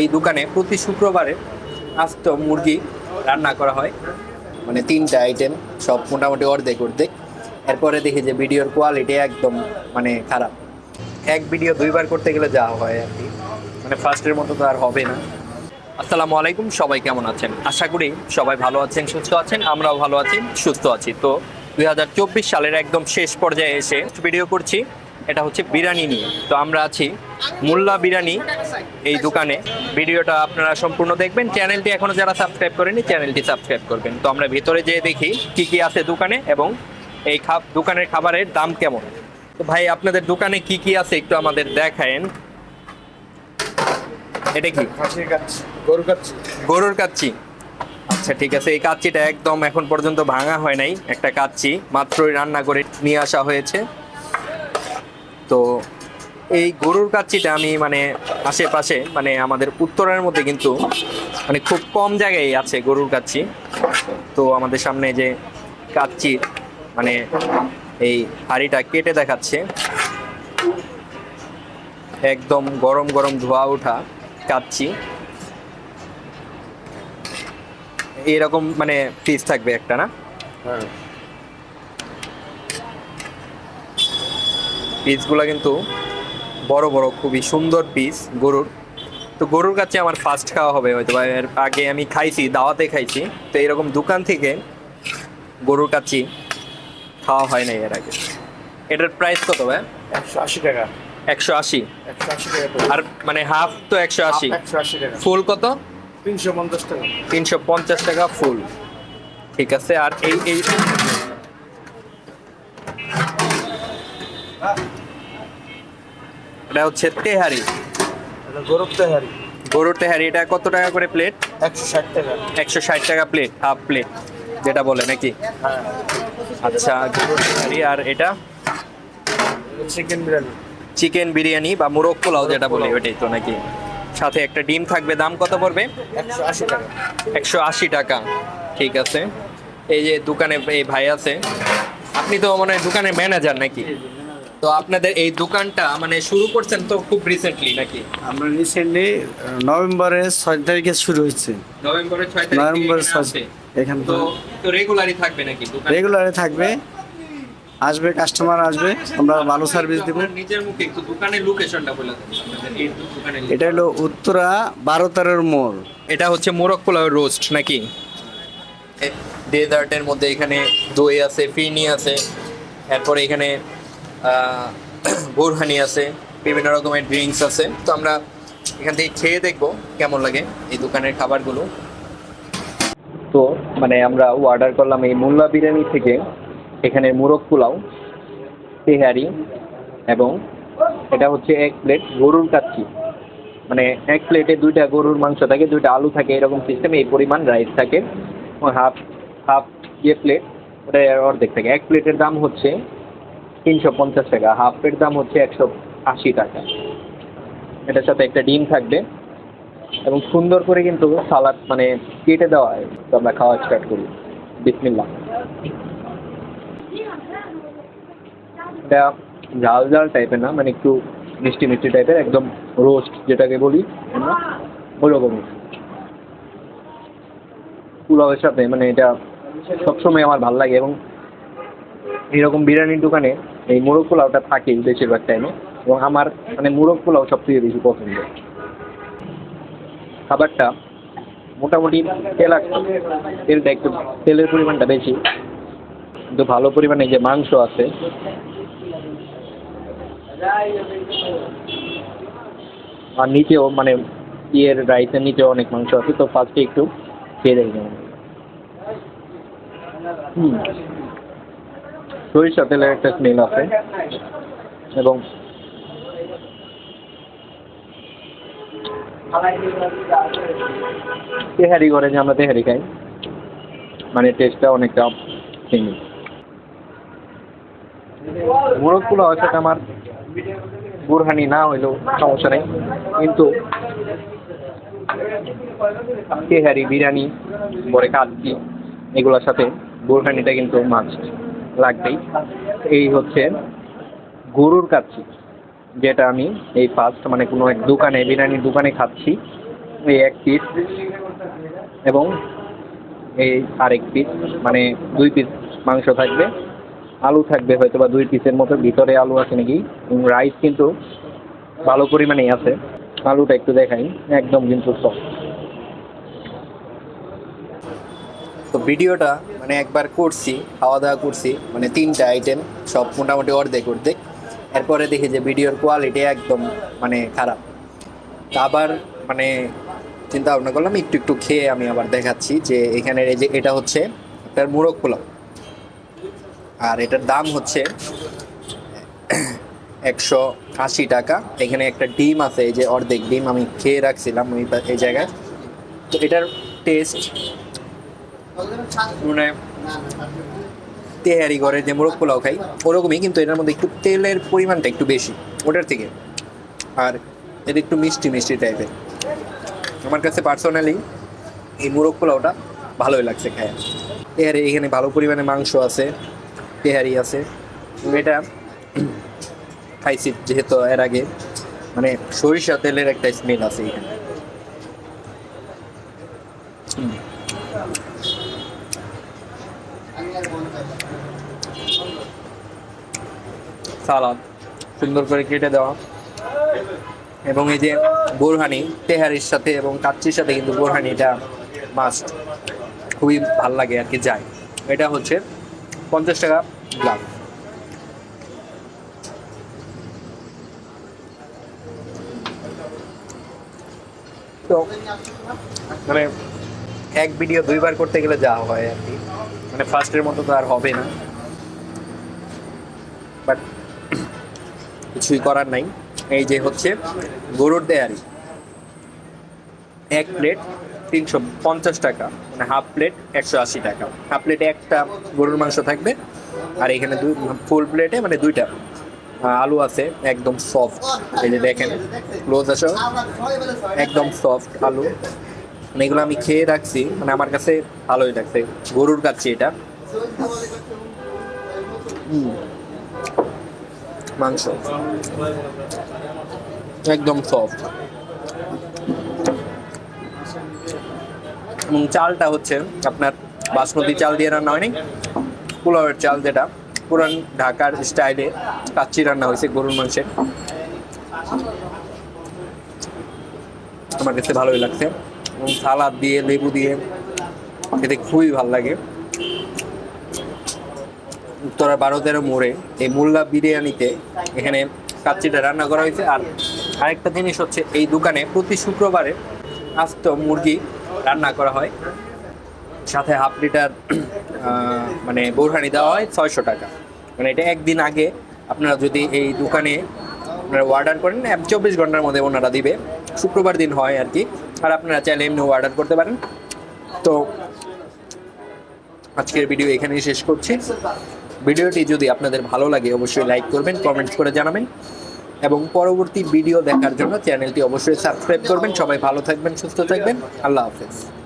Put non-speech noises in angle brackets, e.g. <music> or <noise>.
এই দোকানে প্রতি শুক্রবারে আস্ত মুরগি রান্না করা হয়। মানে তিনটা আইটেম সব মোটামুটি অর্ধেক অর্ধেক। এরপরে দেখি যে ভিডিওর কোয়ালিটি একদম মানে খারাপ। এক ভিডিও দুইবার করতে গেলে যা হয় আর কি। মানে ফার্স্টের মতো তো আর হবে না। আসসালামু আলাইকুম সবাই কেমন আছেন? আশা করি সবাই ভালো আছেন সুস্থ আছেন আমরাও ভালো আছি সুস্থ আছি। তো দুই হাজার চব্বিশ সালের একদম শেষ পর্যায়ে এসে ভিডিও করছি। এটা হচ্ছে বিরিয়ানি নিয়ে। তো আমরা আছি মোল্লা বিরিয়ানি এই দোকানে। ভিডিওটা আপনারা সম্পূর্ণ দেখবেন। চ্যানেলটি এখনও যারা সাবস্ক্রাইব করেনি চ্যানেলটি সাবস্ক্রাইব করবেন। তো আমরা ভিতরে যেয়ে দেখি কি কি আছে দোকানে এবং এই দোকানের খাবারের দাম কেমন। তো ভাই আপনাদের দোকানে কি কি আছে একটু আমাদের দেখায়েন। এটা কি? খাসির কাচ্ছি গরু কাচ্ছি গরুর কাচ্চি। আচ্ছা ঠিক আছে। এই কাচ্চিটা একদম এখন পর্যন্ত ভাঙা হয় নাই। একটা কাচ্চি মাত্রই রান্না করে নিয়ে আসা হয়েছে। তো এই গরুর কাচ্চিটা আমি মানে আশেপাশে মানে আমাদের উত্তরের মধ্যে কিন্তু মানে খুব কম জায়গায় আছে গরুর কাচ্চি। তো আমাদের সামনে যে কাচ্চি মানে এই হাঁড়িটা কেটে দেখাচ্ছে। একদম গরম গরম ধোয়া ওঠা কাচ্চি। এরকম মানে পিস থাকবে একটা না? হ্যাঁ। পিসগুলো কিন্তু বড় বড় খুবই সুন্দর পিস গরুর। তো গরুর কাছে আমার ফার্স্ট খাওয়া হবে হয়তো বা এর আগে আমি খাইছি দাওয়াতে খাইছি। তো এরকম দোকান থেকে গরুর কাচ্চি খাওয়া হয় নাই এর আগে। এটার প্রাইস কত ভাই? একশো আশি টাকা। একশো আশি। একশো আশি টাকা আর মানে হাফ তো একশো আশি। একশো আশি টাকা। ফুল কত? তিনশো পঞ্চাশ টাকা। তিনশো পঞ্চাশ টাকা ফুল ঠিক আছে আর এই এই এটা হচ্ছে তেহারি। গরুর তেহারি। গরুর তেহারি এটা কত টাকা করে প্লেট একশো ষাট টাকা। একশো ষাট টাকা প্লেট হাফ প্লেট যেটা বলে নাকি? হ্যাঁ। আচ্ছা গরুর তেহারি আর এটা? চিকেন বিরিয়ানি। চিকেন বিরিয়ানি বা মোরগ পোলাও যেটা বলে ওইটাই তো নাকি? সাথে একটা ডিম থাকবে দাম কত পড়বে? একশো আশি টাকা। একশো আশি টাকা ঠিক আছে। এই যে দোকানে এই ভাই আছে আপনি তো মানে দোকানের ম্যানেজার নাকি? তো আপনাদের এই দোকানটা মানে শুরু করছেন তো খুব রিসেন্টলি নাকি? আমরা রিসেন্টলি নভেম্বরের ছয় তারিখে শুরু হয়েছে। নভেম্বরের ছয় তারিখ নভেম্বরের ছয় এখান তো তো রেগুলারই থাকবে নাকি দোকান রেগুলারে থাকবে। আসবে কাস্টমার আসবে আমরা ভালো সার্ভিস দেবো। নিজের মুখে একটু দোকানের লোকেশনটা বলে দেন এটা হলো উত্তরা বারো তারের মোড়। এটা হচ্ছে মোরগ পোলাও রোস্ট নাকি ডেজার্টের মধ্যে এখানে দই আছে ফিনি আছে এরপরে এখানে <clears throat> বোরহানি আছে, বিভিন্ন রকমের ড্রিঙ্কস আছে। তো আমরা এখান থেকে খেয়ে দেখব কেমন লাগে এই দোকানের খাবারগুলো। তো মানে আমরা অর্ডার করলাম এই মোল্লা বিরিয়ানি থেকে এখানে মোরগ পোলাও, তেহারি এবং এটা হচ্ছে এক প্লেট গরুর কাচ্চি। মানে এক প্লেটে দুইটা গরুর মাংস থাকে, দুইটা আলু থাকে, এরকম সিস্টেমে এই পরিমাণ রাইস থাকে। হাফ হাফ ইয়ে প্লেট ওটা অর্ধেক থাকে। এক প্লেটের দাম হচ্ছে তিনশো পঞ্চাশ টাকা হাফ প্লেট দাম হচ্ছে একশো আশি টাকা। এটার সাথে একটা ডিম থাকবে এবং সুন্দর করে কিন্তু সালাদ মানে কেটে দেওয়া হয়। তো আমরা খাওয়া স্টার্ট করি। বিসমিল্লা এটা ঝাল ঝাল টাইপের না মানে একটু মিষ্টি মিষ্টি টাইপের একদম রোস্ট যেটাকে বলি আমরা, ওরকমই। পোলাওয়ের সাথে মানে এটা সবসময় আমার ভালো লাগে এবং এরকম বিরিয়ানির দোকানে এই মোরগ পোলাওটা থাকেই বেশিরভাগ টাইমে এবং আমার মানে মোরগ পোলাও সবথেকে বেশি পছন্দ। খাবারটা মোটামুটি তেল তেলাক্ত তেলটা একটু, তেলের পরিমাণটা বেশি। কিন্তু ভালো পরিমাণে যে মাংস আছে। আর নিচেও মানে ইয়ের রাইসের নিচেও অনেক মাংস আছে, তো ফার্স্টে একটু খেয়ে দেখি। হুম। সরিষা তেলের একটা স্মেল আছে। এবং তেহারি করে যে আমরা তেহারি খাই। মানে টেস্টটা অনেকটা চিনি পোলাও সাথে আমার বুরহানি না হইলেও সমস্যা নেই। কিন্তু তেহারি, বিরিয়ানি পরে কাচ্চি, এগুলোর সাথে বুরহানিটা কিন্তু মাস্ট লাগবেই। এই হচ্ছে গরুর কাচ্চি, যেটা আমি এই ফার্স্ট মানে কোনো এক দোকানে, বিরিয়ানির দোকানে খাচ্ছি। এই এক পিস এবং এই আরেক পিস মানে দুই পিস মাংস থাকবে। আলু থাকবে হয়তো বা দুই পিসের মতো, ভিতরে আলু আছে নাকি? রাইস কিন্তু ভালো পরিমাণেই আছে। আলুটা একটু দেখাই, একদম কিন্তু সফট তো ভিডিওটা মানে একবার করছি খাওয়া দাওয়া করছি মানে তিনটা আইটেম সব মোটামুটি অর্ধেক অর্ধেক। এরপরে দেখি যে ভিডিওর কোয়ালিটি একদম মানে খারাপ। আবার মানে চিন্তা ভাবনা করলাম, একটু একটু খেয়ে আমি আবার দেখাচ্ছি যে এখানে এই যে এটা হচ্ছে আপনার মুরগ পোলাও। আর এটার দাম হচ্ছে একশো আশি টাকা। এখানে একটা ডিম আছে, এই যে অর্ধেক ডিম আমি খেয়ে রাখছিলাম ওই এই জায়গায়। তো এটার টেস্ট তেহারি করে যে মোরগ পোলাও খাই, ওরকমই, কিন্তু এটার মধ্যে একটু তেলের পরিমাণটা একটু বেশি, ওটার থেকে। আর এটা একটু মিষ্টি মিষ্টি টাইপের আমার কাছে পার্সোনালি এই মোরগ পোলাওটা ভালোই লাগছে খায়। তেহারি, এখানে ভালো পরিমাণে মাংস আছে, তেহারি আছে। এটা খাইছি, যেহেতু এর আগে মানে সরিষা তেলের একটা স্মেল আছে এখানে। সালাদ সুন্দর করে কেটে দেওয়া। এবং এই যে বোরহানি, তেহারির সাথে এবং কাচ্চির সাথে কিন্তু বোরহানি এটা মাস্ট খুবই ভালো লাগে আর কি যায়। এটা হচ্ছে পঞ্চাশ টাকা গ্লাস। তো মানে এক ভিডিও দুইবার করতে গেলে যা হয় আর কি। মানে ফার্স্টের মতো তো আর হবে না। বাট কিছুই করার নাই। এই যে হচ্ছে গরুর দেয়ারি। এক প্লেট তিনশো পঞ্চাশ টাকা মানে হাফ প্লেট একশো আশি টাকা। হাফ প্লেটে একটা গরুর মাংস থাকবে, আর এখানে দুই, ফুল প্লেটে মানে দুইটা। আলু আছে, একদম সফট এই যে দেখেন ক্লোজ আসো। একদম সফট আলু। মানে এগুলো আমি খেয়ে রাখছি মানে আমার কাছে ভালোই লাগছে। গরুর কাছে এটা। হুম। মাংস। একদম সফট এবং চালটা হচ্ছে আপনার বাসমতি চাল দিয়ে রান্না হয়নি। পোলাওয়ের চাল যেটা, পুরান ঢাকার স্টাইলে কাচ্চি রান্না হয়েছে গরুর মাংসের। আমার কাছে ভালোই লাগছে। এবং সালাদ দিয়ে, লেবু দিয়ে, খেতে খুবই ভালো লাগে। উত্তরা বারো তেরো মোড়ে এই মোল্লা বিরিয়ানিতে এখানে কাচ্চিটা রান্না করা হয়েছে। আর আরেকটা জিনিস হচ্ছে, এই দোকানে প্রতি শুক্রবারে আস্ত মুরগি রান্না করা হয়। সাথে হাফ লিটার মানে বোরহানি দেওয়া হয়, ছয়শো টাকা। মানে এটা একদিন আগে আপনারা যদি এই দোকানে আপনারা অর্ডার করেন চব্বিশ ঘণ্টার মধ্যে ওনারা দিবে। শুক্রবার দিন হয় আর কি। আর আপনারা চাইলে এমনি অর্ডার করতে পারেন। তো আজকের ভিডিও এখানেই শেষ করছি। ভিডিওটি যদি আপনাদের ভালো লাগে, অবশ্যই লাইক করবেন কমেন্টস করে জানাবেন। এবং পরবর্তী ভিডিও দেখার জন্য চ্যানেলটি অবশ্যই সাবস্ক্রাইব করবেন। সবাই ভালো থাকবেন, সুস্থ থাকবেন। আল্লাহ হাফেজ।